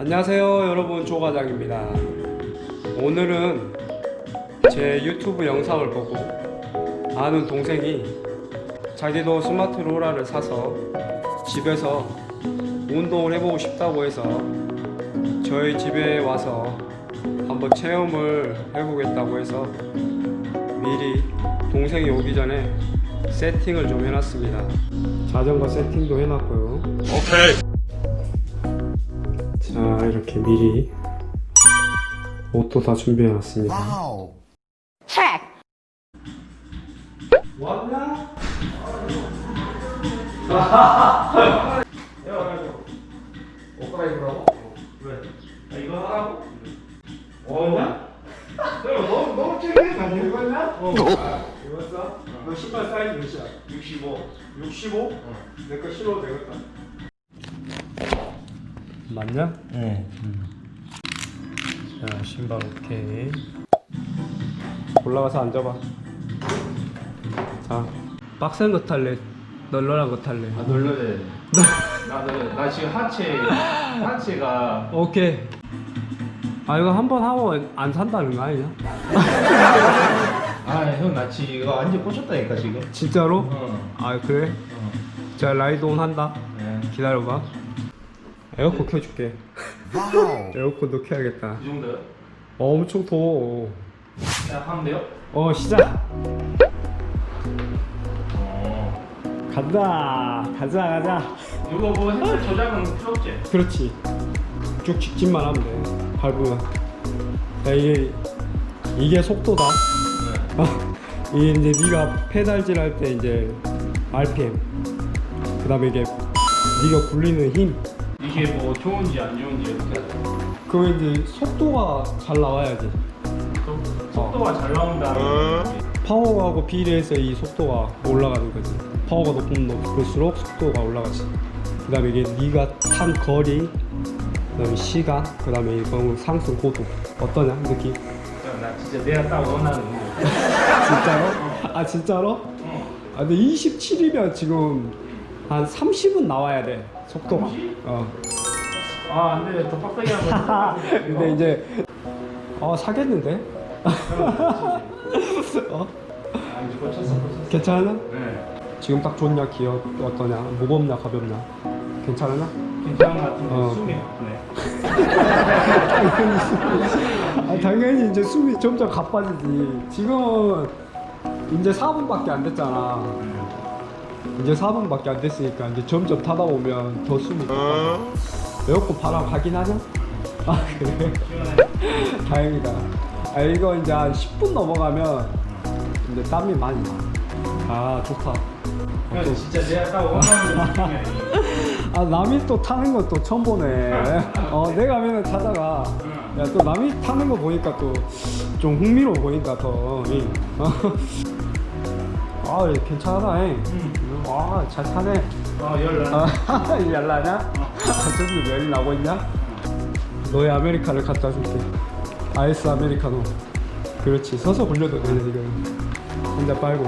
안녕하세요 여러분. 조과장입니다. 오늘은 제 유튜브 영상을 보고 아는 동생이 자기도 스마트 로라를 사서 집에서 운동을 해보고 싶다고 해서 저희 집에 와서 한번 체험을 해보겠다고 해서 미리 동생이 오기 전에 세팅을 좀 해놨습니다. 자전거 세팅도 해놨고요. 자이 렇게 미리 옷도 다 준비해놨습니다 Check. 왔나? 옷 갈아입으라고? 왜? 아, 이거 하라고? 왔나? 너무 너무 거 아니야? 입었냐? 어. 아, 입었어? 너 신발 사이즈 몇이야? 65. 65? 내거 신어도 되겠다. 맞냐? 네. 자 신발 오케이. 올라가서 앉아봐. 자 빡센 거 탈래? 널널한 거 탈래? 아 돼. 나도 나 지금 하체 하체가 오케이. 아 이거 한 번 하고 안 산다는 거 아니냐? 아 형 나 지금 이거 완전 꽂혔다니까 지금. 진짜로? 어. 아 그래? 어. 자 라이드 온 한다. 네. 기다려봐. 에어컨 켜줄게. 에어컨도 켜야겠다. 이 정도요? 어, 엄청 더워. 자 하면 돼요? 어 시작. 어. 간다. 가자 가자. 이거 뭐 핸들 조작은 필요 없지? 그렇지. 쭉 직진만 하면 돼. 밟으면. 야, 이게 이게 속도다. 네. 어, 이게 이제 네가 페달질 할 때 이제 RPM. 그다음에 이게 네가 굴리는 힘. 이게 뭐 좋은지 안 좋은지 어떻게 알아? 그 이제 속도가 잘 나와야지. 속- 속도가 잘 나온다. 파워하고 비례해서 이 속도가 올라가는 거지. 파워가 높으면 높을수록 속도가 올라가지. 그다음에 이게 네가 탄 거리, 그다음에 시간, 그다음에 이거 상승 고도 어떠냐 느낌? 나 진짜 내가 딱 원하는 거. 진짜로? 아 진짜로? 어. 아 근데 27이면 지금 한 30은 나와야 돼 속도가. 30? 어. 아 안돼 더 빡세게 하면. 근데 이제 어 사겠는데? 어? 아 이제 꽂혔어 꽂혔어. 괜찮아? 네. 지금 딱 좋냐 기어 어떠냐 무겁냐 가볍냐 괜찮으냐? 괜찮은 것 같은데 어. 숨이 네. 아, 당연히 이제 숨이 점점 가빠지지 지금은 이제 4분밖에 안 됐잖아 이제 4분밖에 안 됐으니까 이제 점점 타다 보면 더 숨이 가빠 에어컨 바람 하긴 하냐? 아 그래? 다행이다 아 이거 이제 한 10분 넘어가면 이제 땀이 많이 나아 좋다 그래서 진짜 내가 딱 원하는 느낌이 아 남이 또 타는 것도 처음 보네. 어 내가 맨날 타다가 야 또 남이 타는 거 보니까 또 좀 흥미로워 보인다 더. 이. 어. 아 괜찮아. 잉. 아잘 타네. 어 열나 아 열나냐? 아, 저기 열이 나고 있냐? 너의 아메리카를 갖다 줄게. 아이스 아메리카노. 그렇지 서서 굴려도 되네 지금. 혼자 빨고.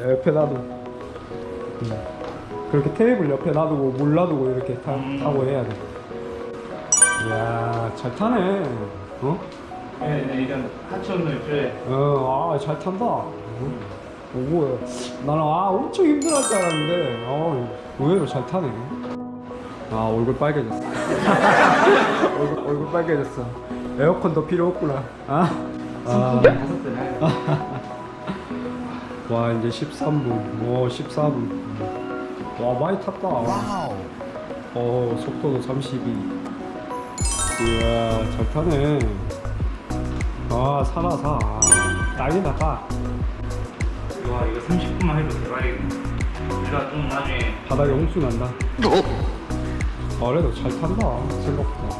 야, 옆에 놔둬. 음. 그렇게 테이블 옆에 놔두고 물 놔두고 이렇게 타, 타고 해야 돼. 이야 잘 타네. 어? 네, 네, 하체 운동이 필요해 어, 아, 잘 탄다. 어? 오고, 나는 아, 엄청 힘들어 할 줄 알았는데, 어, 의외로 잘 타네. 아, 얼굴 빨개졌어. 얼굴, 얼굴 빨개졌어. 에어컨도 필요 없구나. 아, 아. 와, 이제 13분. 오, 14분. 와, 많이 탔다. 어, 속도도 32. 이야, 잘 타네. 아, 살아, 사. 딱이다, 딱. 와 이거 30분만 해도 대박이겠네 우리가 좀 나중에 바닥에 홍수 난다. 아, 그래도 잘 탄다 생각보다.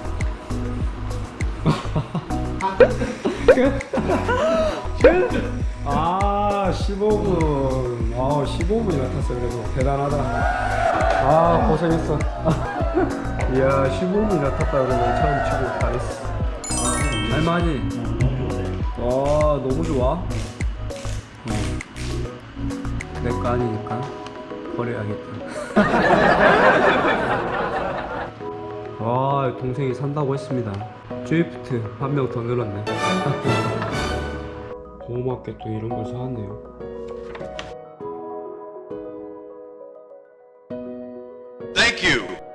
아 15분. 아 15분이나 탔어 그래도 대단하다. 아 고생했어. 이야 15분이나 탔다 그래도 처음 치고 다 했어. 할만하지? 와 너무 좋아. 내 거 아니니까 버려야겠다. 와 동생이 산다고 했습니다 드리프트 한 명 더 늘었네 고맙게 또 이런 걸 사왔네요 you.